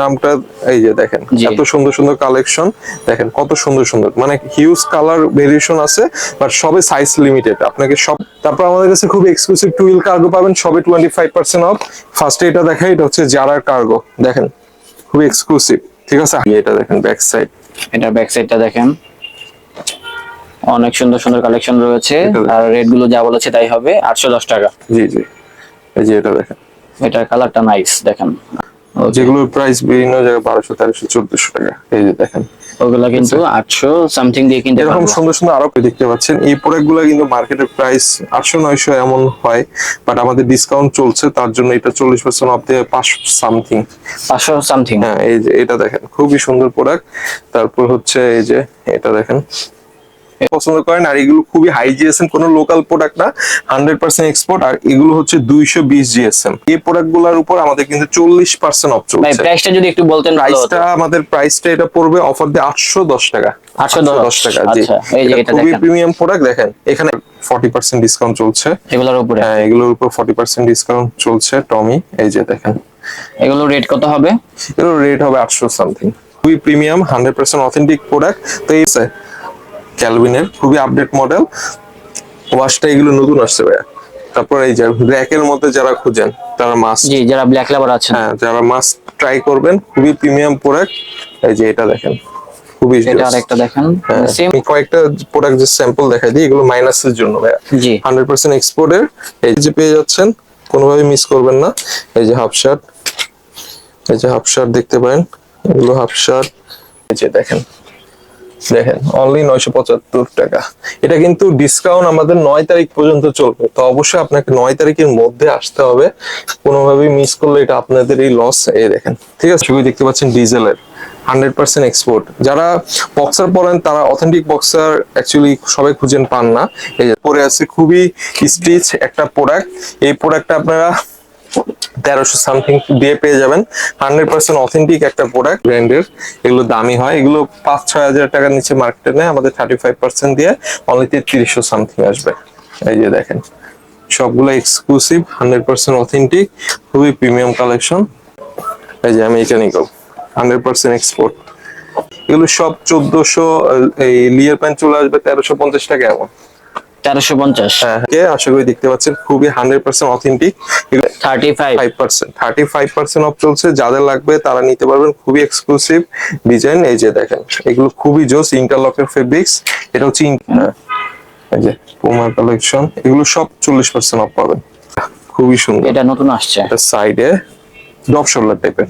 নামটা এই যে দেখেন এত সুন্দর সুন্দর কালেকশন দেখেন কত সুন্দর সুন্দর মানে হিউজ কালার ভেরিয়েশন আছে বাট সবে সাইজ লিমিটেড আপনাকে সব তারপর আমাদের কাছে খুব এক্সক্লুসিভ টুইল কার্গো পাবেন সবে টোয়েন্টি ফাইভ পার্সেন্ট অফ ফার্স্টে এটা দেখাই এটা হচ্ছে জারার কার্গো দেখেন খুবই এক্সক্লুসিভ ঠিক আছে? এটা দেখেন ব্যাক সাইড এটা ব্যাক সাইডটা দেখেন। অনেক সুন্দর সুন্দর কালেকশন রয়েছে আর রেটগুলো যা বলেছে তাই হবে আটশো দশ টাকা। জি জি। এই যে এটা দেখেন। এটার কালারটা নাইস দেখেন। যেগুলোর প্রাইস বিভিন্ন জায়গায় বারোশো তেরোশো চোদ্দশো টাকা। এই যে দেখেন। ওগুলা কিন্তু আটশো সামথিং দিয়ে কিনতে এরকম সুন্দর সুন্দর আরও দেখতে পাচ্ছেন। এই প্রোডাক্টগুলো কিন্তু মার্কেটের প্রাইস আটশো নয়শো এমন হয় বাট আমাদের ডিসকাউন্ট চলছে তার জন্য এটা চল্লিশ পার্সেন্ট অফ দিয়ে পাঁচশো সামথিং পাঁচশো সামথিং হ্যাঁ এই যে এটা দেখেন খুবই সুন্দর প্রোডাক্ট তারপর হচ্ছে এই যে এটা দেখেন পছন্দ করেন আর এগুলো খুবই হাই জিএসএম কোনো লোকাল প্রোডাক্ট না হান্ড্রেড পার্সেন্ট এক্সপোর্ট আর এগুলো হচ্ছে দুইশো বিশ জিএসএম এই প্রোডাক্টগুলোর উপর আমাদের কিন্তু চল্লিশ পার্সেন্ট অফ চলছে। প্রাইসটা যদি একটু বলতেন প্রাইসটা আমাদের প্রাইসটা এটা পড়বে অফার দিয়ে আটশো দশ টাকা। 810 টাকা জি। আচ্ছা, খুবই প্রিমিয়াম প্রোডাক্ট দেখেন এখানে ফর্টি পার্সেন্ট ডিসকাউন্ট চলছে। এগুলোর উপরে? হ্যাঁ এগুলোর উপর ফর্টি পার্সেন্ট ডিসকাউন্ট চলছে টমি এই যে দেখেন। এগুলো রেট কত হবে? এগুলোর রেট হবে আটশো সামথিং খুবই premium hundred percent authentic product তো এই ক্যালভিনের খুবই আপডেট মডেল ওয়াশটা এগুলো নতুন আসছে ভাইয়া। তারপর এই যে র্যাকের মধ্যে যারা খুঁজেন তারা মাস্ক জি যারা ব্ল্যাক লাভার আছেন। হ্যাঁ যারা মাস্ক ট্রাই করবেন খুবই প্রিমিয়াম প্রোডাক্ট এই যে এটা দেখেন খুবই এটা। আরেকটা দেখেন। হ্যাঁ, সেম কয়েকটা প্রোডাক্ট যে স্যাম্পল দেখাই দিই এগুলো মাইনাসের জন্য ভাইয়া। জি। হান্ড্রেড পার্সেন্ট এক্সপোর্টের এই যে পেয়ে যাচ্ছেন কোনোভাবে মিস করবেন না। এই যে হাফ শার্ট এই যে হাফ শার্ট দেখতে পারেন। এগুলো হাফ শার্ট এই যে দেখেন। দেখেন অনলি নয়শো পঁচাত্তর টাকা। এটা কিন্তু ডিসকাউন্ট আমাদের নয় তারিখ পর্যন্ত চলবে। তো অবশ্যই আপনাকে নয় তারিখের মধ্যে আসতে হবে। কোনোভাবেই মিস করলে এটা আপনাদের এই লস এ দেখেন, ঠিক আছে? ছবি দেখতে পাচ্ছেন ডিজেলের। হান্ড্রেড পার্সেন্ট এক্সপোর্ট যারা বক্সার পরেন, তারা অথেন্টিক বক্সার অ্যাকচুয়ালি সবাই খুঁজেন পান না। এই পরে আছে খুবই স্টিচ একটা প্রোডাক্ট এই প্রোডাক্টটা আপনারা তেরোশো সামথিং দিয়ে পেয়ে যাবেন। হান্ড্রেড পার্সেন্ট অথেন্টিক একটা প্রোডাক্ট ব্র্যান্ডের এগুলো দামি হয়। এগুলো পাঁচ ছয় হাজার টাকার নিচে মার্কেটে নেয় আমাদের থার্টি ফাইভ পার্সেন্ট দিয়ে অনলি তেত্রিশশো সামথিং আসবে। এই যে দেখেন, সবগুলো এক্সক্লুসিভ হান্ড্রেড পার্সেন্ট অথেন্টিক খুবই প্রিমিয়াম কালেকশন এই যে আমি এটা মেকানিক্যাল হান্ড্রেড পার্সেন্ট এক্সপোর্ট এগুলো সব চোদ্দশো, এই লিয়ার প্যান্ট চলে আসবে তেরোশো পঞ্চাশ টাকা এমন। তেরোশো পঞ্চাশ। হ্যাঁ আশা করি দেখতে পাচ্ছেন খুবই hundred percent authentic thirty five. Percent thirty five percent off চলছে। যাদের লাগবে তারা নিতে পারবেন। খুবই এক্সক্লুসিভ ডিজাইন এই যে দেখেন এগুলো খুবই জোস ইন্টারলকের ফেব্রিক্স এটা হচ্ছে হ্যাঁ, এই যে পুমার কালেকশন এগুলো সব চল্লিশ পার্সেন্ট অফ পাবেন। খুবই সুন্দর। এটা নতুন আসছে। এটা সাইডে ডপ শোল্ডার টাইপের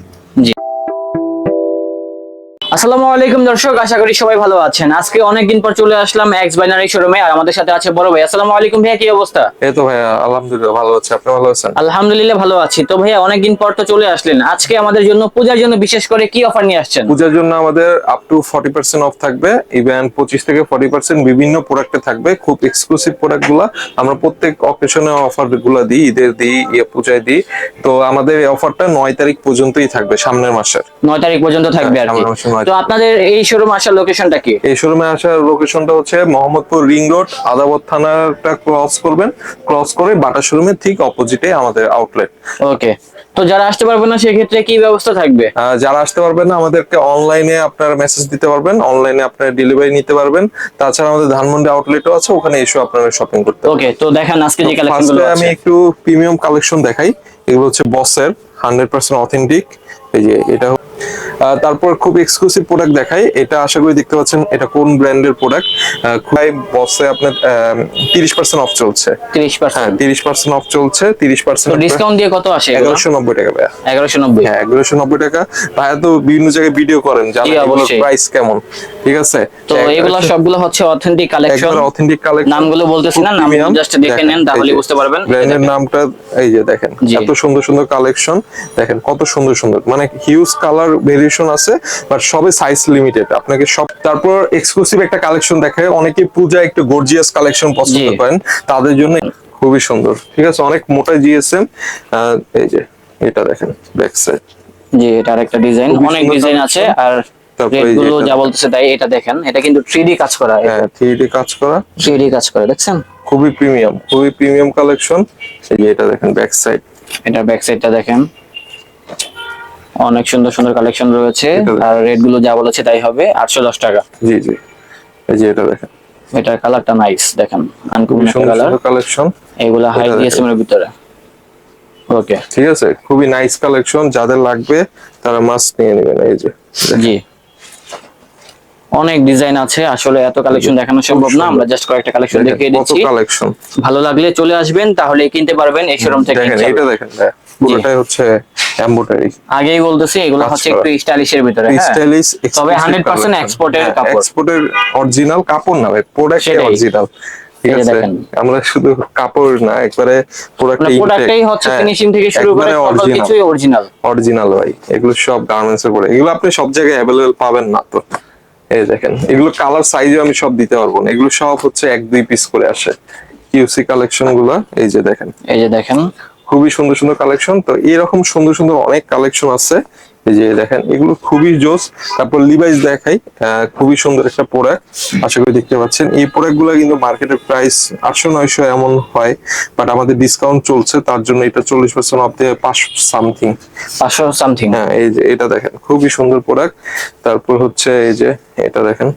আসসালামু আলাইকুম দর্শক আশা করি সবাই ভালো আছেন। আজকে অনেকদিন পর চলে আসলাম এক্স বাইনারি শোরুমে আর আমাদের সাথে আছে বড় ভাই। আসসালামু আলাইকুম ভাইয়া কি অবস্থা? এই তো ভাইয়া আলহামদুলিল্লাহ ভালো আছে। আপনি ভালো আছেন? আলহামদুলিল্লাহ ভালো আছি। তো ভাইয়া অনেকদিন পর তো চলে আসলেন। আজকে আমাদের জন্য পূজার জন্য বিশেষ করে কি অফার নিয়ে আসছেন? পূজার জন্য আমাদের up to forty percent off থাকবে। ইভেন পঁচিশ থেকে ফর্টি পার্সেন্ট বিভিন্ন প্রোডাক্টে থাকবে। খুব এক্সক্লুসিভ প্রোডাক্টগুলা আমরা প্রত্যেক অকেশনে অফারগুলা দিই ঈদের দিই ইয়ে পূজায় দিই। তো আমাদের এই অফারটা নয় তারিখ পর্যন্তই থাকবে সামনের মাসের। নয় তারিখ পর্যন্ত থাকবে আর কি। তো আপনাদের এই শোরুম আসার লোকেশনটা কি? এই শোরুমে আসার লোকেশনটা হচ্ছে মোহাম্মদপুর রিং রোড আদাবত থানাটা ক্রস করবেন। ক্রস করে বাটা শোরুমের ঠিক অপোজিটে আমাদের আউটলেট ওকে তো যারা আসতে পারবে না সেক্ষেত্রে কি ব্যবস্থা থাকবে? যারা আসতে পারবেন না আমাদেরকে অনলাইনে আপনারা মেসেজ দিতে পারবেন। অনলাইনে আপনারা ডেলিভারি নিতে পারবেন। তাছাড়া আমাদের ধানমন্ডি আউটলেটও আছে ওখানে এসে আপনারা শপিং করতে ওকে তো দেখান আজকে যে কালেকশন ফার্স্টে গুলো আমি একটু প্রিমিয়াম কালেকশন দেখাই। এগুলো হচ্ছে বসের হান্ড্রেড পার্সেন্ট অথেন্টিক এই যে এটা তারপর খুব এক্সক্লুসিভ প্রোডাক্ট দেখাই। এটা আশা করি দেখতে পাচ্ছেন এটা কোন ব্র্যান্ডের প্রোডাক্ট খুবই বসে আপনার তিরিশ পার্সেন্ট অফ চলছে। 30% হ্যাঁ তিরিশ পার্সেন্ট অফ চলছে তিরিশ পার্সেন্ট ডিসকাউন্ট দিয়ে কত আসে এগারোশো নব্বই টাকা ভাইয়া। এগারোশো নব্বই। হ্যাঁ এগারোশো নব্বই টাকা। ভাইয়া তো বিভিন্ন জায়গায় ভিডিও করেন জানেন প্রাইস কেমন ঠিক আছে? তো এগুলো সবগুলো হচ্ছে অথেন্টিক কালেকশন অথেন্টিক কালেকশন নামগুলো বলতেছি না, নাম just দেখে নেন, তাহলেই বুঝতে পারবেন। ব্র্যান্ডের। নামটা এই যে দেখেন। এত সুন্দর সুন্দর কালেকশন দেখেন কত সুন্দর সুন্দর। মানে হিউজ কালার ভেরিয়েশন আছে বাট সবে সাইজ লিমিটেড আপনাকে সব তারপর এক্সক্লুসিভ একটা কালেকশন দেখায়। অনেকে পূজা একটু গর্জিয়াস কালেকশন পছন্দ করেন তাদের জন্য খুবই সুন্দর। ঠিক আছে অনেক মোটা জিএসএম। এই যে এটা দেখেন ব্যাক সাইড জি এটা আরেকটা ডিজাইন অনেক ডিজাইন আছে আর তারপরে রেট এই যে বলতেছে তাই এটা দেখেন। এটা কিন্তু 3D কাজ করা। হ্যাঁ থ্রি কাজ করা। 3D কাজ করা দেখছেন? খুবই প্রিমিয়াম খুবই প্রিমিয়াম কালেকশন। এই যে এটা দেখেন ব্যাক সাইড এটা ব্যাক সাইডটা দেখেন। অনেক সুন্দর সুন্দর কালেকশন রয়েছে। আর রেটগুলো যা বলেছে তাই হবে আটশো দশ টাকা। জি জি। এই যে এটা দেখেন। এটার কালারটা নাইস দেখেন আনকমন সুন্দর কালার কালেকশন এগুলো হাই ডিএসএম এর ভিতরে। ওকে ঠিক আছে খুবই নাইস কালেকশন যাদের লাগবে তারা মাস্ট নিয়ে নেবেন এই যে। জি। অনেক ডিজাইন আছে আসলে এত কালেকশন দেখানো সম্ভব না আমরা জাস্ট কয়েকটা কালেকশন দেখিয়ে দিচ্ছি। কালেকশন ভালো লাগলে চলে আসবেন তাহলে কিনতে পারবেন এই শোরুম থেকে দেখেন এটা দেখেন পুরোটাই হচ্ছে এমব্রয়ডারি আগেই বলতেছি এগুলো হচ্ছে একটু স্টাইলিশের ভিতরে হ্যাঁ? স্টাইলিশ তবে 100% এক্সপোর্টের কাপড়। এক্সপোর্টের অরিজিনাল কাপড় না ভাই প্রোডাক্ট অরিজিনাল ঠিক আছে? আমরা শুধু কাপড় না একবারে প্রোডাক্ট মানে হচ্ছে হ্যাঁ, ফিনিশিং থেকে শুরু করে সকল কিছুই অরিজিনাল অরিজিনাল ভাই এগুলো সব গার্মেন্টস এর পরে এগুলো আপনি সব জায়গায় অ্যাভেলেবল পাবেন না তো এই দেখেন এগুলো কালার সাইজও আমি সব দিতে পারব না। এগুলো সব হচ্ছে এক দুই পিস করে আসে। কিউসি কালেকশনগুলা এই যে দেখেন। এই যে দেখেন খুবই সুন্দর সুন্দর কালেকশন তো এরকম সুন্দর সুন্দর অনেক কালেকশন আছে। এই যে দেখেন এগুলো খুবই জোস। তারপর লিভাইস দেখাই। খুবই সুন্দর একটা প্রোডাক্ট আশা করি দেখতে পাচ্ছেন। এই প্রোডাক্টগুলো কিন্তু মার্কেটের প্রাইস আটশো নয়শো এমন হয় বাট আমাদের ডিসকাউন্ট চলছে। তার জন্য এটা চল্লিশ পার্সেন্ট অফ দিয়ে পাঁচশো সামথিং পাঁচশো সামথিং হ্যাঁ এই যে এটা দেখেন খুবই সুন্দর প্রোডাক্ট তারপর হচ্ছে এই যে এটা দেখেন।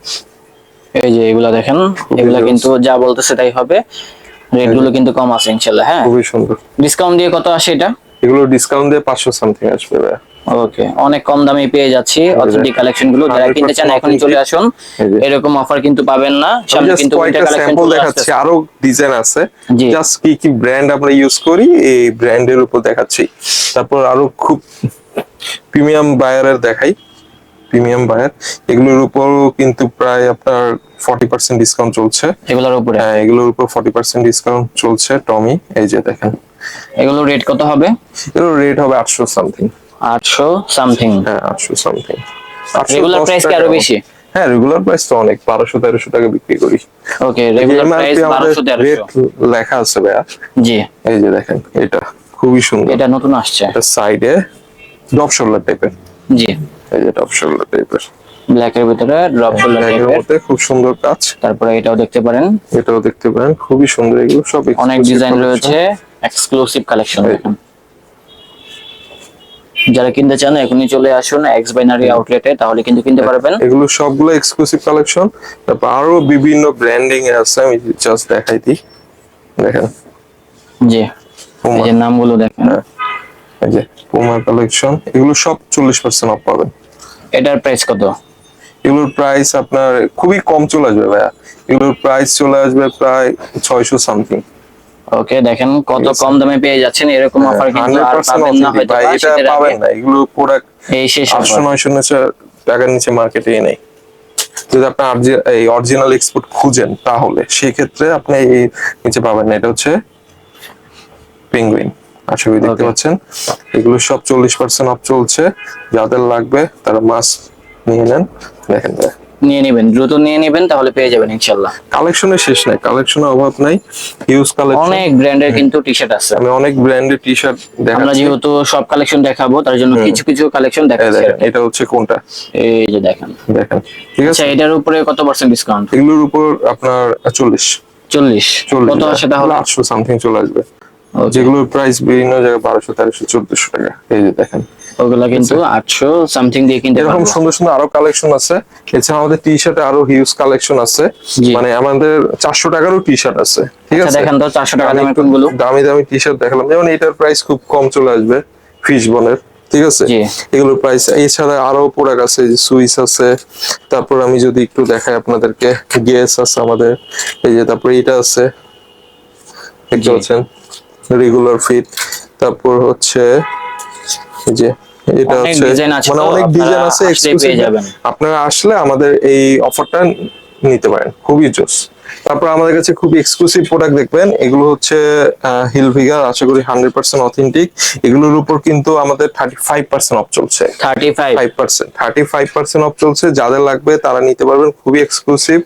এই যে এগুলা দেখেন এগুলা কিন্তু যা বলতেছে তাই হবে। রেটগুলো কিন্তু কম আছে ইনশাল্লাহ হ্যাঁ? খুবই সুন্দর। ডিসকাউন্ট দিয়ে কত আসে এটা? এগুলো ডিসকাউন্ট দিয়ে পাঁচশো সামথিং আসবে। ওকে অনেক কম দামে পেয়ে যাচ্ছি অথেন্টিক কালেকশনগুলো। যারা কিনতে চান এখনই চলে আসুন। এরকম অফার কিন্তু পাবেন না। সামনে কিন্তু কয়েকটা কালেকশন দেখাচ্ছি। আরও ডিজাইন আছে। জাস্ট কি কি ব্র্যান্ড আমরা ইউজ করি এই ব্র্যান্ডের উপর দেখাচ্ছি। তারপর আরও খুব প্রিমিয়াম বায়ারের দেখাই। প্রিমিয়াম বায়ার এগুলোর উপরও কিন্তু প্রায় আপনার ফর্টি পার্সেন্ট ডিসকাউন্ট চলছে। এগুলোর উপরে? হ্যাঁ এগুলোর উপর ফর্টি পার্সেন্ট ডিসকাউন্ট চলছে টমি এই যে দেখেন। এগুলো রেট কত হবে? এগুলোর রেট হবে আটশো সামথিং আটশো সামথিং হ্যাঁ আটশো সামথিং রেগুলার প্রাইস কি আরও বেশি? হ্যাঁ রেগুলার প্রাইস তো অনেক বারোশো তেরোশো টাকা বিক্রি করি। ওকে রেগুলার প্রাইস বারোশো rate লেখা আছে ভাইয়া। জি। এই যে দেখেন এটা খুবই সুন্দর। এটা নতুন আসছে। এটা সাইডে ডপ শোল্ডার টাইপের জি। এই যে ডপ শোল্ডার টাইপের ব্ল্যাক এর ভিতরে ড্রপ মধ্যে খুব সুন্দর কাজ। তারপরে এটাও দেখতে পারেন। এটাও দেখতে পারেন খুবই সুন্দর এগুলো সব অনেক ডিজাইন রয়েছে এক্সক্লুসিভ কালেকশন যারা কিনতে চান এখনই চলে আসুন এক্স বাইনারি আউটলেটে তাহলে কিন্তু কিনতে পারবেন। এগুলো সবগুলো এক্সক্লুসিভ কালেকশন তারপর আরও বিভিন্ন ব্র্যান্ডিং এ আছে আমি জাস্ট দেখাই দিই। দেখেন। জি এই যে নামগুলো দেখেন। হ্যাঁ। এই যে পুমা কালেকশন এগুলো সব চল্লিশ পার্সেন্ট অফ পাবেন। এটার প্রাইস কত? এগুলোর প্রাইস আপনার খুবই কম চলে আসবে ভাইয়া। এগুলোর প্রাইস চলে আসবে প্রায় ছয়শো সামথিং ওকে দেখেন কত কম দামে পেয়ে যাচ্ছেন এরকম অফার কিন্তু আর পাবেন না হয়তো এটা পাবেন না এগুলো প্রোডাক্ট এই শেষ আটশো offer। নয়শো নিচে টাকার নিচে মার্কেটে নেই। যদি আপনি এই অরিজিনাল এক্সপোর্ট খুঁজেন তাহলে সেক্ষেত্রে আপনি এই নিচে পাবেন না এটা হচ্ছে পেঙ্গুইন আশা করি দেখতে পাচ্ছেন। এগুলো সব চল্লিশ পার্সেন্ট অফ চলছে যাদের লাগবে তারা মাস নিয়ে নেন। দেখেন নিয়ে নেবেন দ্রুত নিয়ে নেবেন তাহলে পেয়ে যাবেন ইনশাল্লাহ কালেকশনের শেষ নাই কালেকশনের অভাব নাই। ইউজ কালেকশন অনেক ব্র্যান্ডের কিন্তু টি শার্ট আছে। আমি অনেক ব্র্যান্ডের টি শার্ট আমরা যেহেতু সব কালেকশন দেখাবো তার জন্য কিছু কিছু কালেকশন দেখাচ্ছি এটা হচ্ছে কোনটা? এই যে দেখেন। দেখেন ঠিক আছে? আচ্ছা এটার উপরে কত পার্সেন্ট ডিসকাউন্ট এগুলোর উপর আপনার চল্লিশ। চল্লিশ। চল্লিশ কত আসে তাহলে? আটশো সামথিং চলে আসবে. যেগুলোর প্রাইস বিভিন্ন জায়গায় বারোশো তেরোশো চোদ্দশো টাকা। এই যে দেখেন। ওগুলা কিন্তু আটশো সামথিং দিয়ে কিনতে এরকম সুন্দর সুন্দর আরও কালেকশন আছে। এছাড়া আমাদের টি শার্টে আরও হিউজ কালেকশন আছে। মানে আমাদের চারশো টাকারও টি শার্ট আছে। ঠিক আচ্ছা আছে? দেখেন তো চারশো টাকা আমি দামের কোনগুলো? দামি দামি টি শার্ট দেখালাম। যেমন এটার প্রাইস খুব কম চলে আসবে ফিশ বনের ঠিক আছে। এগুলোর প্রাইস এছাড়া আরও প্রোডাক্ট আছে যে সুইস আছে। তারপর আমি যদি একটু দেখাই আপনাদেরকে গেস আছে আমাদের। এই যে তারপর এটা আছে। দেখতে। পাচ্ছেন? রেগুলার ফিট তারপর হচ্ছে এই যে এটা হচ্ছে মানে অনেক ডিজাইন আছে। আপনারা আসলে আমাদের এই অফারটা নিতে পারেন। খুবই জোস। তারপর আমাদের কাছে খুবই এক্সক্লুসিভ প্রোডাক্ট দেখবেন এগুলো হচ্ছে হিল ভিগার আশা করি হান্ড্রেড পার্সেন্ট অথেন্টিক এগুলোর উপর কিন্তু আমাদের থার্টি ফাইভ পার্সেন্ট অফ চলছে। Thirty five five percent thirty five percent off চলছে। যাদের লাগবে তারা নিতে পারবেন খুবই এক্সক্লুসিভ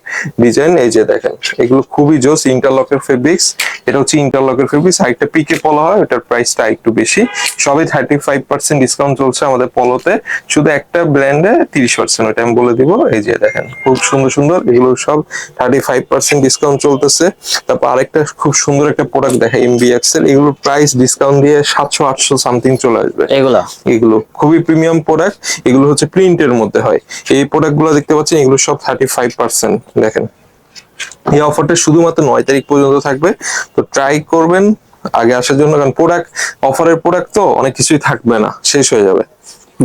ডিজাইন এই যে দেখেন এগুলো খুবই জোস ইন্টারলকের ফেব্রিক্স এটা হচ্ছে ইন্টারলকের ফেব্রিক্স আরেকটা পিকে পলো হয় ওটার প্রাইসটা একটু বেশি। সবই থার্টি ফাইভ পার্সেন্ট ডিসকাউন্ট চলছে আমাদের পলোতে শুধু একটা ব্র্যান্ডে তিরিশ পার্সেন্ট ওটা আমি বলে দিব। এই যে দেখেন খুব সুন্দর সুন্দর এগুলো সব thirty five percent percent discount চলতেছে। তারপর আরেকটা খুব সুন্দর একটা প্রোডাক্ট দেখা এমবিএক্স এর। এগুলোর প্রাইস ডিসকাউন্ট দিয়ে সাতশো আটশো সামথিং চলে আসবে। এগুলা? এগুলো খুবই প্রিমিয়াম প্রোডাক্ট এগুলো হচ্ছে প্রিন্টের মধ্যে হয়। এই প্রোডাক্টগুলো দেখতে পাচ্ছেন এগুলো সব থার্টি ফাইভ পার্সেন্ট দেখেন। এই অফারটা শুধুমাত্র নয় তারিখ পর্যন্ত থাকবে। তো ট্রাই করবেন আগে আসার জন্য কারণ প্রোডাক্ট অফারের প্রোডাক্ট তো অনেক কিছুই থাকবে না শেষ হয়ে যাবে।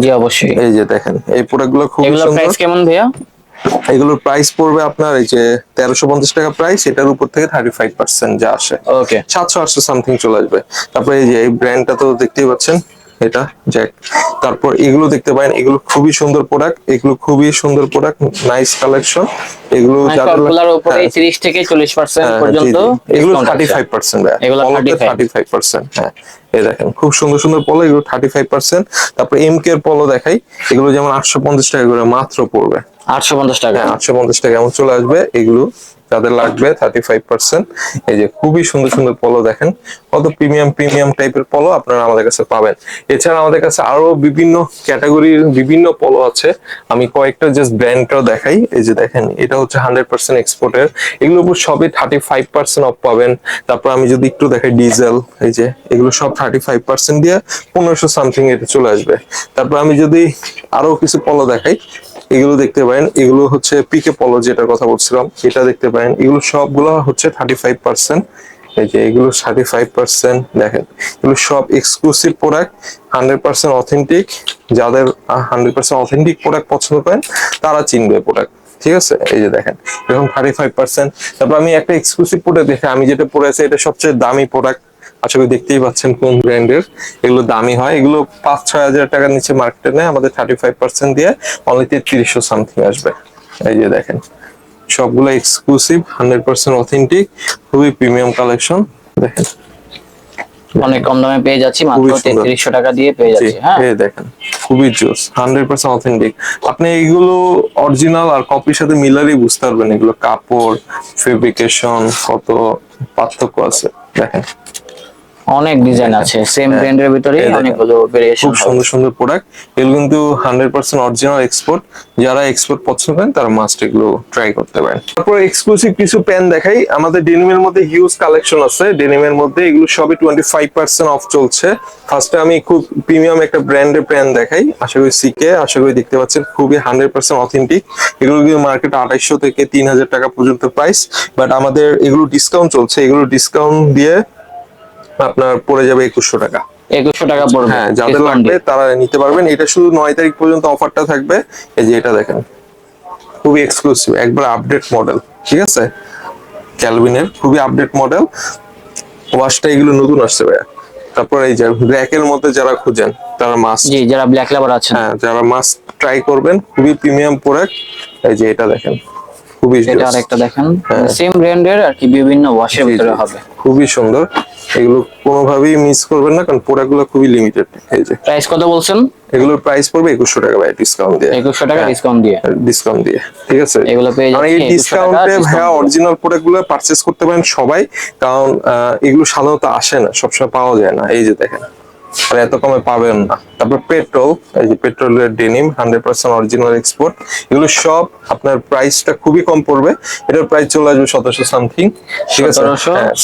জি অবশ্যই। এই যে দেখেন এই প্রোডাক্টগুলো এগুলোর সুন্দর। প্রাইস কেমন ভাইয়া? এগুলোর প্রাইস পড়বে আপনার এই যে তেরোশো পঞ্চাশ টাকা প্রাইস এটার উপর থেকে থার্টি ফাইভ পার্সেন্ট যা আসে। ওকে সাতশো আটশো সামথিং চলে আসবে। তারপরে এই যে এই ব্র্যান্ডটা তো দেখতেই পাচ্ছেন এটা জ্যাক তারপর এগুলো দেখতে পারেন এগুলো খুবই সুন্দর প্রোডাক্ট এগুলো খুবই সুন্দর প্রোডাক্ট নাইস কালেকশন এগুলো যাদের উপরে হ্যাঁ, 30 থেকে 40% হ্যাঁ, পর্যন্ত এগুলো discount থার্টি আছে। ফাইভ পার্সেন্ট এগুলো 35 থার্টি ফাইভ পার্সেন্ট হ্যাঁ। এই দেখেন খুব সুন্দর সুন্দর পলো এগুলো থার্টি ফাইভ পার্সেন্ট তারপর এম কে এর পলো দেখাই এগুলো যেমন আটশো পঞ্চাশ টাকা করে মাত্র পড়বে। 850 টাকা। হ্যাঁ আটশো পঞ্চাশ টাকা এমন চলে আসবে। এগুলো যাদের লাগবে থার্টি ফাইভ পার্সেন্ট এই যে খুবই সুন্দর সুন্দর পলো দেখেন, কত প্রিমিয়াম প্রিমিয়াম টাইপের পলো আপনারা আমাদের কাছে পাবেন। এছাড়া আমাদের কাছে আরও বিভিন্ন ক্যাটাগরির বিভিন্ন পলো আছে। আমি কয়েকটা জাস্ট ব্র্যান্ডটাও দেখাই। এই যে দেখেন, এটা হচ্ছে হান্ড্রেড পার্সেন্ট এক্সপোর্টের এগুলোর উপর সবই থার্টি ফাইভ পার্সেন্ট অফ পাবেন। তারপর আমি যদি একটু দেখাই ডিজেল এই যে এগুলো সব থার্টি ফাইভ পার্সেন্ট দিয়ে পনেরোশো সামথিং এটা চলে আসবে। তারপর আমি যদি আরও কিছু পলো দেখাই এগুলো দেখতে পারেন। এগুলো হচ্ছে পিকে পলো যেটার কথা বলছিলাম, এটা দেখতে পারেন। এগুলো সবগুলো হচ্ছে থার্টি ফাইভ পার্সেন্ট এই যে এগুলো থার্টি ফাইভ পার্সেন্ট দেখেন। এগুলো সব exclusive product hundred percent authentic যাদের হান্ড্রেড পার্সেন্ট অথেন্টিক প্রোডাক্ট পছন্দ করেন, তারা চিনবে প্রোডাক্ট ঠিক আছে? এই যে দেখেন, এরকম থার্টি ফাইভ পার্সেন্ট তারপর আমি একটা এক্সক্লুসিভ প্রোডাক্ট দেখে, আমি যেটা পরে আছি, এটা সবচেয়ে দামি প্রোডাক্ট আশা করি দেখতেই পাচ্ছেন কোন ব্র্যান্ডের। এগুলো দামি হয়। এগুলো পাঁচ ছয় হাজার টাকার নিচে মার্কেটে নেয়। আমাদের থার্টি ফাইভ পার্সেন্ট দিয়ে অনলি তেত্রিশশো সামথিং আসবে। এই যে দেখেন সবগুলো এক্সক্লুসিভ হান্ড্রেড পার্সেন্ট অথেন্টিক খুবই প্রিমিয়াম কালেকশন দেখেন। অনেক কম দামে পেয়ে যাচ্ছি মাত্র খুবই সুন্দর। 3300 টাকা দিয়ে পেয়ে যাচ্ছি হ্যাঁ। এই দেখেন খুবই জোস হান্ড্রেড পার্সেন্ট অথেন্টিক আপনি এইগুলো অরিজিনাল আর কপির সাথে মিলারই বুঝতে পারবেন এগুলো কাপড় ফেব্রিকেশন কত পার্থক্য আছে। দেখেন। অনেক ডিজাইন আছে সেম। ব্র্যান্ডের ভিতরে অনেকগুলো ভেরিয়েশন খুব সুন্দর সুন্দর প্রোডাক্ট এগুলো কিন্তু হান্ড্রেড পার্সেন্ট অরিজিনাল এক্সপোর্ট যারা এক্সপোর্ট পছন্দ করেন তারা মাস্ট এগুলো ট্রাই করতে পারেন। তারপর এক্সক্লুসিভ কিছু প্যান দেখাই। আমাদের ডেনিমের মধ্যে হিউজ কালেকশন আছে। ডেনিমের মধ্যে এগুলো সবই টোয়েন্টি ফাইভ পার্সেন্ট অফ চলছে। ফার্স্টে আমি খুব প্রিমিয়াম একটা ব্র্যান্ডের প্যান দেখাই। আশা করি সিকে আশা করি দেখতে পাচ্ছেন খুবই হান্ড্রেড পার্সেন্ট অথেন্টিক এগুলো কিন্তু মার্কেটে আঠাইশশো থেকে তিন হাজার টাকা পর্যন্ত প্রাইস বাট আমাদের এগুলো ডিসকাউন্ট চলছে। এগুলো ডিসকাউন্ট দিয়ে আপনার পড়ে যাবে একুশশো টাকা। 2100 টাকা পড়বে হ্যাঁ যাদের লাগবে তারা নিতে পারবেন। এটা শুধু নয় তারিখ পর্যন্ত অফারটা থাকবে। এই যে এটা দেখেন খুবই এক্সক্লুসিভ একবার আপডেট মডেল ঠিক আছে? ক্যালভিনের খুবই আপডেট মডেল ওয়াশটা এগুলো নতুন আসছে ভাইয়া। তারপর এই যে র্যাকের মধ্যে যারা খুঁজেন তারা মাস্ট জি যারা ব্ল্যাক লেবার আছেন। হ্যাঁ যারা মাস্ট ট্রাই করবেন খুবই প্রিমিয়াম প্রোডাক্ট এই যে এটা দেখেন। খুবই এটা। আরেকটা দেখেন। হ্যাঁ। সেম ব্র্যান্ডের আর কি বিভিন্ন ওয়াশের ভিতরে হবে। খুবই সুন্দর। এগুলো কোনোভাবেই মিস করবেন না কারণ প্রোডাক্টগুলো খুবই লিমিটেড এই যে। প্রাইস কত বলছেন? এগুলোর প্রাইস পড়বে একুশশো টাকা ভাই ডিসকাউন্ট দিয়ে। 2100 টাকা হ্যাঁ। ডিসকাউন্ট দিয়ে। ডিসকাউন্ট দিয়ে। ঠিক আছে? এগুলো পেয়ে কারণ এই 2100 ডিসকাউন্টে ভাইয়া অরিজিনাল প্রোডাক্টগুলো পারচেস করতে পারেন সবাই কারণ এগুলো সাধারণত আসে না সবসময় পাওয়া যায় না। এই যে দেখেন। আর এত কমে পাবেন না। তারপর পেট্রোল এই যে পেট্রোলের denim hundred percent original export এগুলো সব আপনার প্রাইসটা খুবই কম পড়বে। এটার প্রাইস চলে আসবে সতেরোশো সামথিং ঠিক আছে?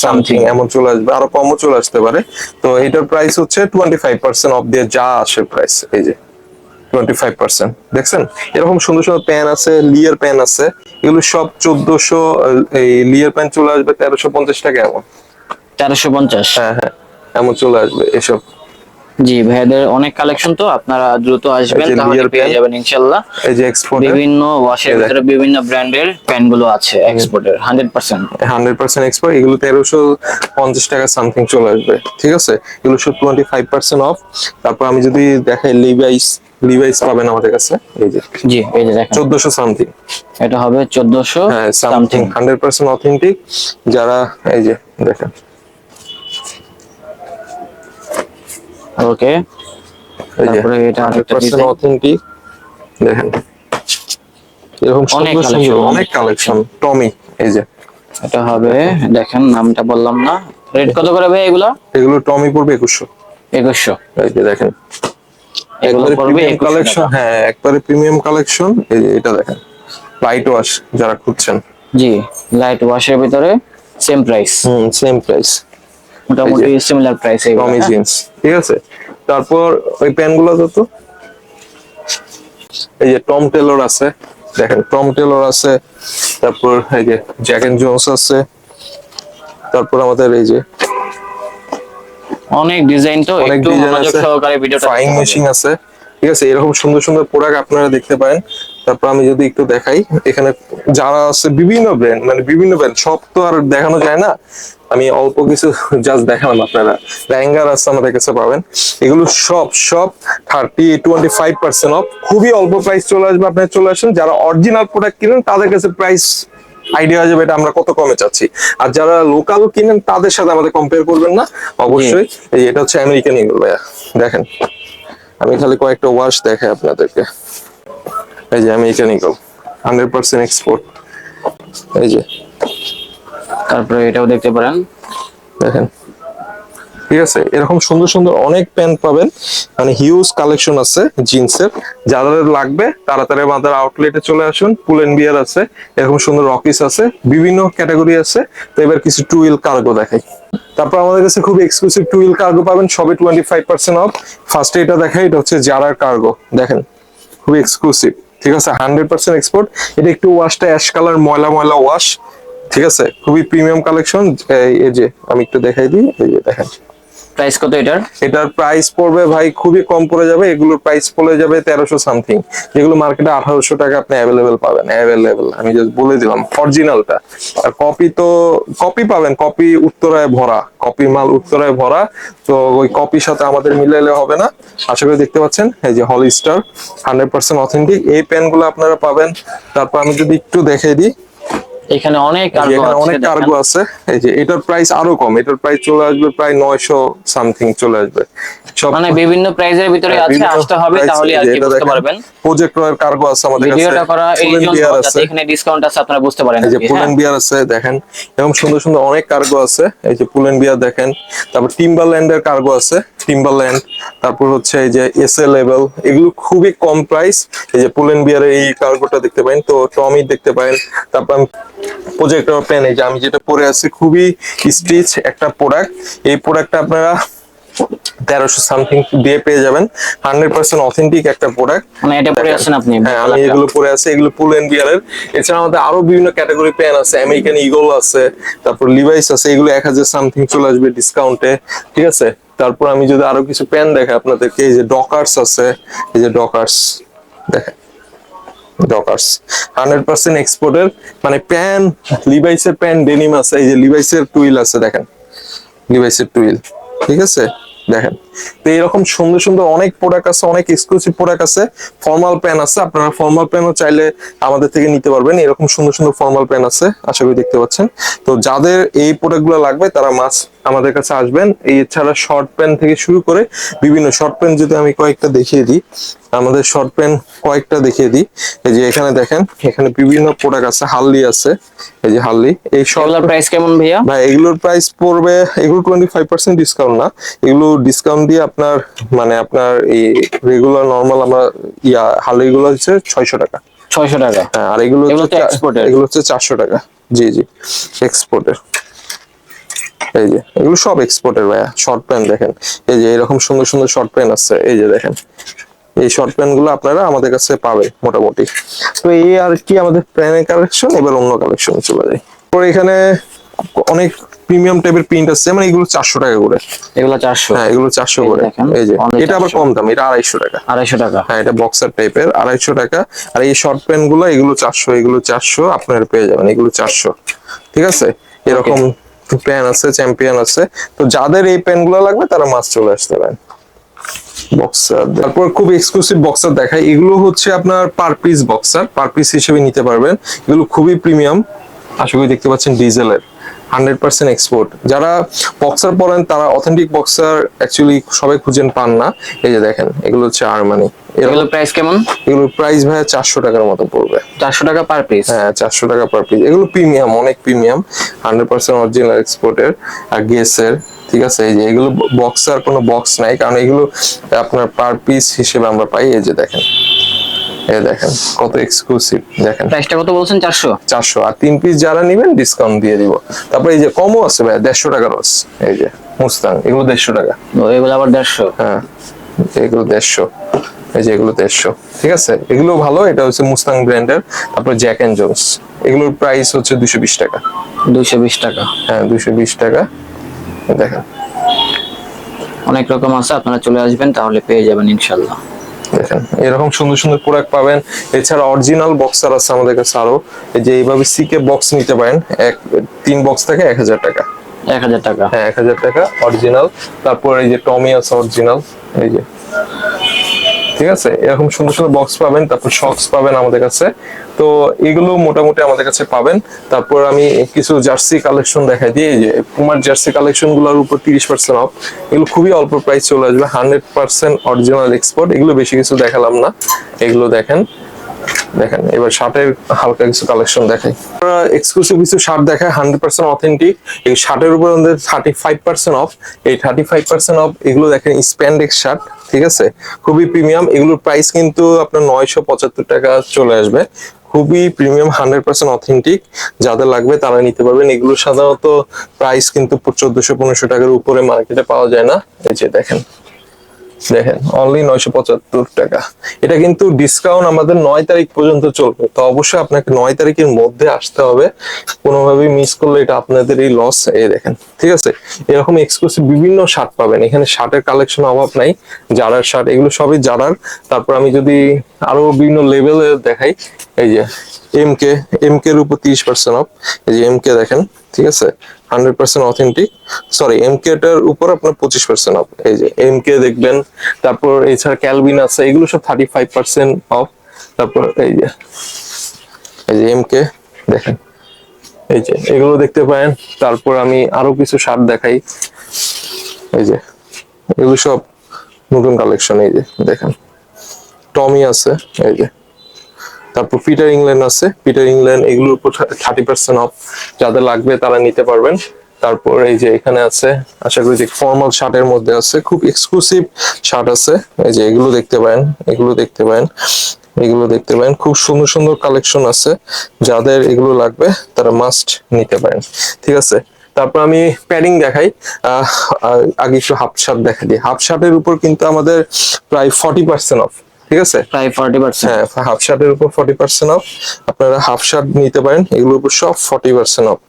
সামথিং এমন চলে আসবে আরও কমও চলে আসতে পারে। তো এটার প্রাইস হচ্ছে টোয়েন্টি ফাইভ পার্সেন্ট অফ দিয়ে যা আসে প্রাইস এই যে টোয়েন্টি ফাইভ পার্সেন্ট দেখছেন? এরকম সুন্দর সুন্দর প্যান আছে লিয়ার প্যান আছে এগুলো সব চোদ্দশো এই লিয়ার প্যান চলে আসবে তেরোশো পঞ্চাশ টাকা এমন। 450 হ্যাঁ হ্যাঁ এমন চলে আসবে এসব। জি ভাইদের অনেক কালেকশন তো আপনারা দ্রুত আসবেন তাহলে পেয়ে যাবেন ইনশাআল্লাহ এই যে এক্সপোর্ট বিভিন্ন ওয়াশের ভিতরে বিভিন্ন ব্র্যান্ডের প্যানগুলো আছে এক্সপোর্টের 100% হান্ড্রেড পার্সেন্ট এক্সপোর্ট এগুলো তেরোশো পঞ্চাশ টাকা সামথিং চলে আসবে ঠিক আছে? এগুলো সব টোয়েন্টি ফাইভ পার্সেন্ট অফ তারপর আমি যদি দেখাই লিভাইস লিভাইস পাবেন আমাদের কাছে এই যে। জি এই যে দেখেন। চোদ্দশো সামথিং এটা হবে 1400 হ্যাঁ something something hundred percent authentic যারা এই যে দেখেন। ওকে তারপরে এটা আরেকটা design। অথেন্টিক দেখেন। এরকম অনেক সুন্দর সুন্দর অনেক কালেকশন টমি এই যে। এটা হবে দেখেন নামটা বললাম না। রেট কত করে ভাই এগুলো? এগুলো টমি পড়বে একুশশো। 2100 এই যে দেখেন। এগুলো পড়বে 2100 কালেকশন হ্যাঁ একবারে প্রিমিয়াম কালেকশন এই যে এটা দেখেন। লাইট ওয়াশ যারা খুঁজছেন। জি লাইট ওয়াশের ভিতরে same price hmm same price মোটামুটি সিমিলার প্রাইস টমি জিন্স ঠিক আছে? তারপর ওই প্যান্টগুলো যত? এই যে টম টেলর আছে দেখেন টম টেলর আছে তারপর এই যে জ্যাক এন্ড জোন্স আছে তারপর আমাদের এই যে অনেক ডিজাইন তো একটু মনোযোগ সহকারে ভিডিওটা ফ্রাইং মেশিন আছে ঠিক আছে? এরকম সুন্দর সুন্দর প্রোডাক্ট আপনারা দেখতে পারেন। তারপর আমি যদি একটু দেখাই এখানে যারা আছে বিভিন্ন ব্র্যান্ড মানে বিভিন্ন ব্র্যান্ড সব তো আর দেখানো যায় না। আমি অল্প কিছু জাস্ট দেখালাম আপনারা। ল্যাঙ্গার আছে আমাদের কাছে পাবেন। এগুলো সব সব thirty twenty five percent off খুবই অল্প প্রাইস চলে আসবে আপনারা চলে আসেন। যারা অরিজিনাল প্রোডাক্ট কিনেন তাদের কাছে প্রাইস আইডিয়া হয়ে যাবে এটা আমরা কত কমে চাচ্ছি। আর যারা লোকাল কিনেন তাদের সাথে আমাদের কম্পেয়ার করবেন না। অবশ্যই এটা হচ্ছে আমেরিকান ইগল ভাইয়া। দেখেন। আমি খালি কয়েকটা ওয়াশ দেখাই আপনাদেরকে। এই যে American Eagle hundred percent export এই যে। তারপরে এটাও দেখতে পারেন। দেখেন। ঠিক আছে? এরকম সুন্দর সুন্দর অনেক প্যান্ট পাবেন। মানে হিউজ কালেকশন আছে জিন্সের। যাদের লাগবে, তাড়াতাড়ি আমাদের আউটলেটে চলে আসুন। পুল এন্ড বিয়ার আছে। এরকম সুন্দর রকিস আছে। বিভিন্ন ক্যাটাগরি আছে। তো এবার কিছু টু হুইল কার্গো দেখাই। তারপর আমাদের কাছে খুব এক্সক্লুসিভ টু হুইল কার্গো পাবেন সবে টোয়েন্টি ফাইভ পার্সেন্ট অফ ফার্স্টে এটা দেখাই, এটা হচ্ছে জারার কার্গো দেখেন খুবই এক্সক্লুসিভ ঠিক আছে? হান্ড্রেড পার্সেন্ট এক্সপোর্ট এটা একটু ওয়াশটা অ্যাশ কালার ময়লা ময়লা ওয়াশ ঠিক আছে? খুবই প্রিমিয়াম কালেকশন এই যে, আমি একটু দেখাই দিই। এই যে, দেখেন। প্রাইস কত এটার? এটার প্রাইস পড়বে ভাই, খুবই কম পড়ে যাবে। এগুলোর প্রাইস পড়ে যাবে তেরোশো সামথিং যেগুলো মার্কেটে আঠারোশো টাকা আপনি অ্যাভেলেবেল পাবেন অ্যাভেলেবেল আমি জাস্ট বলে দিলাম অরিজিনালটা আর কপি তো কপি পাবেন কপি উত্তরায় ভরা। কপি মাল উত্তরায় ভরা। তো ওই কপির সাথে আমাদের মিলাইলে হবে না। আশা করি দেখতে পাচ্ছেন, এই যে হলিস্টার হান্ড্রেড পার্সেন্ট অথেন্টিক এই পেনগুলো আপনারা পাবেন। তারপর আমি যদি একটু দেখাই দিই। এখানে অনেক অনেক কার্গো আছে। এই যে এটার প্রাইস আরও কম। এটার প্রাইস চলে আসবে প্রায় নয়শো সামথিং চলে আসবে। সব মানে বিভিন্ন প্রাইজের ভিতরে আছে আসতে হবে তাহলে আর কি বুঝতে পারবেন। প্রজেক্টর কার্গো আছে আমাদের কাছে ভিডিওটা করা এই জন্য যাতে এখানে ডিসকাউন্ট আছে আপনারা বুঝতে পারেন এই যে আর কি, পুল হ্যাঁ? বিয়ার আছে দেখেন এরকম সুন্দর সুন্দর অনেক কার্গো আছে। এই যে পুল এন্ড বিয়ার দেখেন তারপর টিম্বারল্যান্ড এর কার্গো আছে টিম্বারল্যান্ড তারপর হচ্ছে এই যে এস এ লেভেল এগুলো খুবই কম প্রাইস এই যে পুল এন্ড বিয়ারের এই কার্গোটা দেখতে পারেন তো টমি দেখতে পারেন তারপর প্রজেক্টর পেন এই যে আমি যেটা পরে আছি খুবই স্টিচ একটা প্রোডাক্ট এই প্রোডাক্টটা আপনারা তেরোশো সামথিং দিয়ে পেয়ে যাবেন। হান্ড্রেড পার্সেন্ট অথেন্টিক একটা প্রোডাক্ট মানে এটা পরে আছেন আপনি। হ্যাঁ আমি এগুলো পরে আছে এগুলো পুল এন্ড এর। এছাড়া আমাদের আরও বিভিন্ন ক্যাটাগরি প্যান আছে। আমেরিকান ইগল আছে তারপর লিভাইস আছে এগুলো এক হাজার সামথিং চলে আসবে ডিসকাউন্টে ঠিক আছে? তারপর আমি যদি আরও কিছু প্যান দেখাই আপনাদেরকে এই যে ডকার্স আছে এই যে ডকার্স দেখেন। ডকার্স হান্ড্রেড পার্সেন্ট এক্সপোর্টের মানে প্যান লিভাইসের প্যান ডেনিম আছে এই যে লিভাইসের টুইল আছে দেখেন। ডিভাইসের টুইল ঠিক আছে? দেখেন তো এরকম সুন্দর সুন্দর অনেক প্রোডাক্ট আছে অনেক এক্সক্লুসিভ প্রোডাক্ট আছে। ফর্মাল প্যান আছে আপনারা ফর্মাল প্যানও চাইলে আমাদের থেকে নিতে পারবেন। এরকম সুন্দর সুন্দর ফর্মাল প্যান আছে আশা করি দেখতে পাচ্ছেন। তো যাদের এই প্রোডাক্টগুলো লাগবে তারা মাছ আমাদের কাছে আসবেন। এই এছাড়া শর্ট প্যান থেকে শুরু করে বিভিন্ন শর্ট প্যান যদি আমি কয়েকটা দেখিয়ে দিই আমাদের শর্ট প্যান কয়েকটা দেখিয়ে দিই। এই যে এখানে দেখেন এখানে বিভিন্ন প্রোডাক্ট আছে হাল্লি আছে। এই যে হাল্লি এই শর্ট এগুলোর প্রাইস কেমন ভাইয়া? ভাই এগুলোর প্রাইস পড়বে এগুলো টোয়েন্টি ফাইভ পার্সেন্ট ডিসকাউন্ট না। এগুলো ডিসকাউন্ট দিয়ে আপনার মানে আপনার এই রেগুলার নর্মাল আমরা ইয়া হাল এগুলো হচ্ছে ছয়শো টাকা। ছয়শো টাকা। হ্যাঁ আর এগুলো হচ্ছে তো এগুলো হচ্ছে চারশো টাকা। জি জি এক্সপোর্টের এই যে এগুলো সব এক্সপোর্টের ভাইয়া শর্ট প্যান্ট দেখেন। এই যে এরকম সুন্দর সুন্দর শর্ট প্যান্ট আছে। এই যে দেখেন এই শর্ট প্যান্টগুলো আপনারা আমাদের কাছে পাবে মোটামুটি। তো এই আর কি আমাদের প্যানের কালেকশন এবার অন্য কালেকশনে চলে যাই। পরে এখানে অনেক প্রিমিয়াম টাইপের প্রিন্ট আছে মানে এগুলো চারশো টাকা করে। এগুলো চারশো। হ্যাঁ এগুলো চারশো করে। এই যে এটা আবার কম দাম এটা আড়াইশো টাকা। আড়াইশো টাকা। হ্যাঁ এটা বক্সার টাইপের আড়াইশো টাকা। আর এই শর্ট প্যান্টগুলো এগুলো চারশো এগুলো চারশো আপনারা পেয়ে যাবেন এগুলো চারশো। ঠিক আছে? এরকম প্যান আছে চ্যাম্পিয়ন আছে। তো যাদের এই প্যানগুলো লাগবে তারা মাছ চলে আসতে পারেন। বক্সার তারপর খুব এক্সক্লুসিভ বক্সার দেখায় এগুলো হচ্ছে আপনার per piece boxer per piece হিসেবে নিতে পারবেন। এগুলো খুবই প্রিমিয়াম আশা করি দেখতে পাচ্ছেন ডিজেলের হান্ড্রেড পার্সেন্ট এক্সপোর্ট যারা বক্সার পরেন তারা অথেন্টিক বক্সার অ্যাকচুয়ালি সবাই খুঁজেন পান না। এই যে দেখেন এগুলো হচ্ছে আরমানি এগুলো প্রাইস কেমন? এগুলোর প্রাইস ভাই চারশো টাকার মতো পড়বে। চারশো টাকা পার পিস হ্যাঁ চারশো টাকা পার পিস এগুলো প্রিমিয়াম অনেক প্রিমিয়াম হান্ড্রেড পার্সেন্ট অরিজিনাল এক্সপোর্টের আর গেসের ঠিক আছে? এই যে এগুলো বক্সার কোনো বক্স নাই। কারণ এগুলো আপনার পার পিস হিসেবে আমরা পাই। এই যে দেখেন। এই দেখেন কত এক্সক্লুসিভ দেখেন। প্রাইসটা কত বলছেন? চারশো। চারশো। আর তিন পিস যারা নেবেন ডিসকাউন্ট দিয়ে দিব। তারপরে এই যে কমও আছে ভাই দেড়শো টাকা রস। এই যে মুস্তাং এগুলো দেড়শো টাকা। এগুলো আবার দেড়শো। হ্যাঁ এগুলো দেড়শো। এই যে এগুলো দেড়শো। ঠিক আছে? এগুলো ভালো এটা হচ্ছে মুস্তাং ব্র্যান্ডের তারপর জ্যাক এন্ড জোন্স এগুলোর প্রাইস হচ্ছে দুশো বিশ টাকা। দুইশো বিশ টাকা। হ্যাঁ দুশো বিশ টাকা। দেখেন। অনেক রকম আছে আপনারা চলে আসবেন তাহলে পেয়ে যাবেন ইনশাল্লাহ। দেখেন। এরকম সুন্দর সুন্দর প্রোডাক্ট পাবেন। এছাড়া অরিজিনাল বক্সার আছে আমাদের কাছে আরও। এই যে এইভাবে সিকে বক্স নিতে পারেন। এক তিন বক্স থেকে এক হাজার টাকা। এক হাজার টাকা। হ্যাঁ এক হাজার টাকা অরিজিনাল তারপর এই যে টমি আছে অরিজিনাল এই যে। ঠিক আছে? এরকম সুন্দর সুন্দর বক্স পাবেন, তারপর শক্স পাবেন আমাদের কাছে। তো এগুলো মোটামুটি আমাদের কাছে পাবেন। তারপর আমি কিছু জার্সি কালেকশন দেখাই দিই। যে পুমার জার্সি কালেকশনগুলোর উপর তিরিশ পার্সেন্ট অফ এগুলো খুবই অল্প প্রাইস চলে আসবে হান্ড্রেড পার্সেন্ট অরিজিনাল এক্সপোর্ট এগুলো বেশি কিছু দেখালাম না। এগুলো দেখেন। দেখেন, এবার শার্টের হালকা কিছু কালেকশন দেখাই। এক্সক্লুসিভ কিছু শার্ট দেখায় হান্ড্রেড পার্সেন্ট অথেন্টিক এই শার্টের উপর আমাদের থার্টি ফাইভ পার্সেন্ট অফ এই থার্টি ফাইভ পার্সেন্ট অফ এগুলো দেখেন স্প্যান্ডেক্স শার্ট। ঠিক আছে? খুবই প্রিমিয়াম এগুলোর প্রাইস কিন্তু আপনার নয়শো পঁচাত্তর টাকা চলে আসবে। খুবই প্রিমিয়াম হান্ড্রেড পার্সেন্ট অথেন্টিক যাদের লাগবে তারা নিতে পারবেন। এগুলো সাধারণত প্রাইস কিন্তু চোদ্দশো পনেরোশো টাকার উপরে মার্কেটে পাওয়া যায় না। এই যে দেখেন। দেখেন অনলি নয়শো পঁচাত্তর টাকা। এটা কিন্তু ডিসকাউন্ট আমাদের নয় তারিখ পর্যন্ত চলবে। তো অবশ্যই আপনাকে নয় তারিখের মধ্যে আসতে হবে। কোনোভাবেই মিস করলে এটা আপনাদের এই লস এ দেখেন, ঠিক আছে? এরকম এক্সক্লুসিভ বিভিন্ন শার্ট পাবেন। এখানে শার্টের কালেকশন অভাব নাই। জারার শার্ট এগুলো সবই জারার। তারপর আমি যদি আরও বিভিন্ন লেভেলে দেখাই এই যে এম কে এম কে এর উপর তিরিশ পার্সেন্ট অফ এই যে এম কে দেখেন, ঠিক আছে? Hundred percent authentic sorry M K টার উপর আপনার পঁচিশ পার্সেন্ট অফ এই যে এম কে দেখবেন, তারপর এছাড়া ক্যালভিন আছে, এগুলো সব থার্টি ফাইভ পার্সেন্ট অফ তারপর এই যে এই যে এম কে দেখেন। এই যে, এগুলো দেখতে পারেন। তারপর আমি আরও কিছু শার্ট দেখাই। এই যে, এগুলো সব নতুন কালেকশন এই যে দেখেন। টমি আছে, এই যে। তারপর পিটার ইংল্যান্ড আছে। পিটার ইংল্যান্ড এগুলোর উপর থার্টি পার্সেন্ট অফ যাদের লাগবে তারা নিতে পারবেন। তারপর এই যে এখানে আছে, আশা করি যে ফর্মাল শার্টের মধ্যে আছে। খুব এক্সক্লুসিভ শার্ট আছে। এই যে এগুলো দেখতে পারেন, এগুলো দেখতে পারেন, এগুলো দেখতে পারেন। খুব সুন্দর সুন্দর কালেকশন আছে। যাদের এগুলো লাগবে, তারা মাস্ট নিতে পারেন। ঠিক আছে? তারপর আমি প্যাডিং দেখাই। আগে একটু হাফ শার্ট দেখা দিই। হাফ শার্টের উপর কিন্তু আমাদের প্রায় ফর্টি পার্সেন্ট অফ ঠিক আছে? প্রায় ফর্টি পার্সেন্ট হ্যাঁ হাফ শার্টের উপর ফর্টি পার্সেন্ট অফ আপনারা হাফ শার্ট নিতে পারেন এগুলোর উপর সব ফর্টি পার্সেন্ট অফ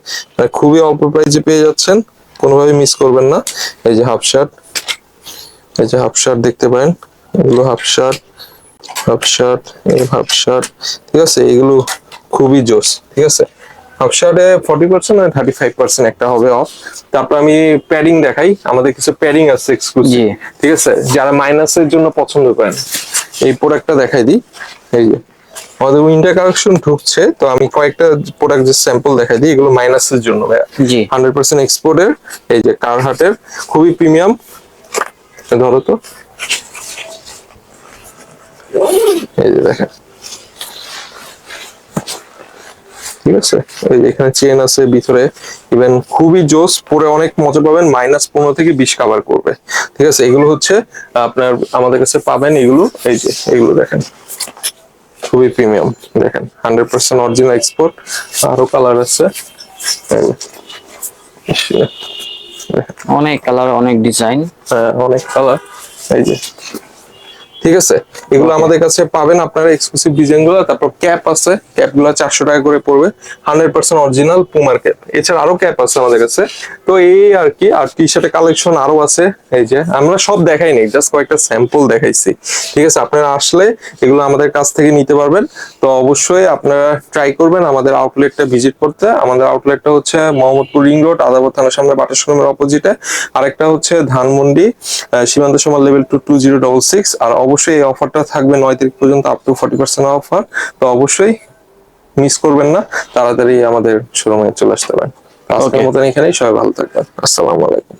খুবই অল্প প্রাইসে পেয়ে যাচ্ছেন কোনোভাবে মিস করবেন না। এই যে হাফ শার্ট এই যে হাফ শার্ট দেখতে পারেন এগুলো হাফ শার্ট হাফ শার্ট এই হাফ শার্ট ঠিক আছে? এগুলো খুবই জোস ঠিক আছে? হাফ শার্টে ফর্টি পার্সেন্ট আর থার্টি ফাইভ পার্সেন্ট একটা হবে অফ তারপর আমি প্যাডিং দেখাই আমাদের কিছু প্যাডিং আছে এক্সক্লুসিভ ঠিক আছে? যারা মাইনাসের জন্য পছন্দ করেন। এই প্রোডাক্টটা দেখাই দিই। এই যে আমাদের উইন্টার কালেকশন ঢুকছে তো আমি কয়েকটা প্রোডাক্ট যে স্যাম্পল দেখাই দিই এগুলো মাইনাসের জন্য জি। হান্ড্রেড পার্সেন্ট এক্সপোর্টের এই যে কারহাটের খুবই প্রিমিয়াম ধরো তো। এই যে দেখেন। ঠিক আছে? এই এখানে চেন আছে ভিতরে ইভেন খুবই জোস পরে অনেক মজা পাবেন মাইনাস পনেরো থেকে বিশ কাভার করবে। ঠিক আছে? এগুলো হচ্ছে আপনার আমাদের কাছে পাবেন এগুলো এই যে এগুলো দেখেন। খুবই প্রিমিয়াম দেখেন। হান্ড্রেড পার্সেন্ট অরিজিনাল এক্সপোর্ট আরও কালার আছে। অনেক কালার অনেক ডিজাইন হ্যাঁ, অনেক কালার এই যে ঠিক আছে? এগুলো আমাদের কাছে পাবেন আপনারা এক্সক্লুসিভ ডিজাইনগুলো তারপর ক্যাপ আছে ক্যাপগুলো চারশো টাকা করে পড়বে। হান্ড্রেড পার্সেন্ট অরিজিনাল পুমার ক্যাপ এছাড়া আরও ক্যাপ আছে আমাদের কাছে। তো এই আর কি আর টি শার্টের কালেকশন আরও আছে। এই যে আমরা সব দেখাই নেই জাস্ট কয়েকটা স্যাম্পল দেখাইছি। ঠিক আছে? আপনারা আসলে এগুলো আমাদের কাছ থেকে নিতে পারবেন। তো অবশ্যই আপনারা ট্রাই করবেন আমাদের আউটলেটটা ভিজিট করতে। আমাদের আউটলেটটা হচ্ছে মোহাম্মদপুর রিং রোড আদাবর থানার সামনে বাটা শোরুমের অপোজিটে আরেকটা হচ্ছে ধানমন্ডি সীমান্ত সীমা level two two zero double six আর অবশ্যই এই অফারটা থাকবে নয় তারিখ পর্যন্ত up to forty percent offer তো অবশ্যই মিস করবেন না তাড়াতাড়ি আমাদের শোরুমে চলে আসতে পারেন। আজকের মতন এখানেই সবাই ভালো থাকবেন। আসসালামু আলাইকুম।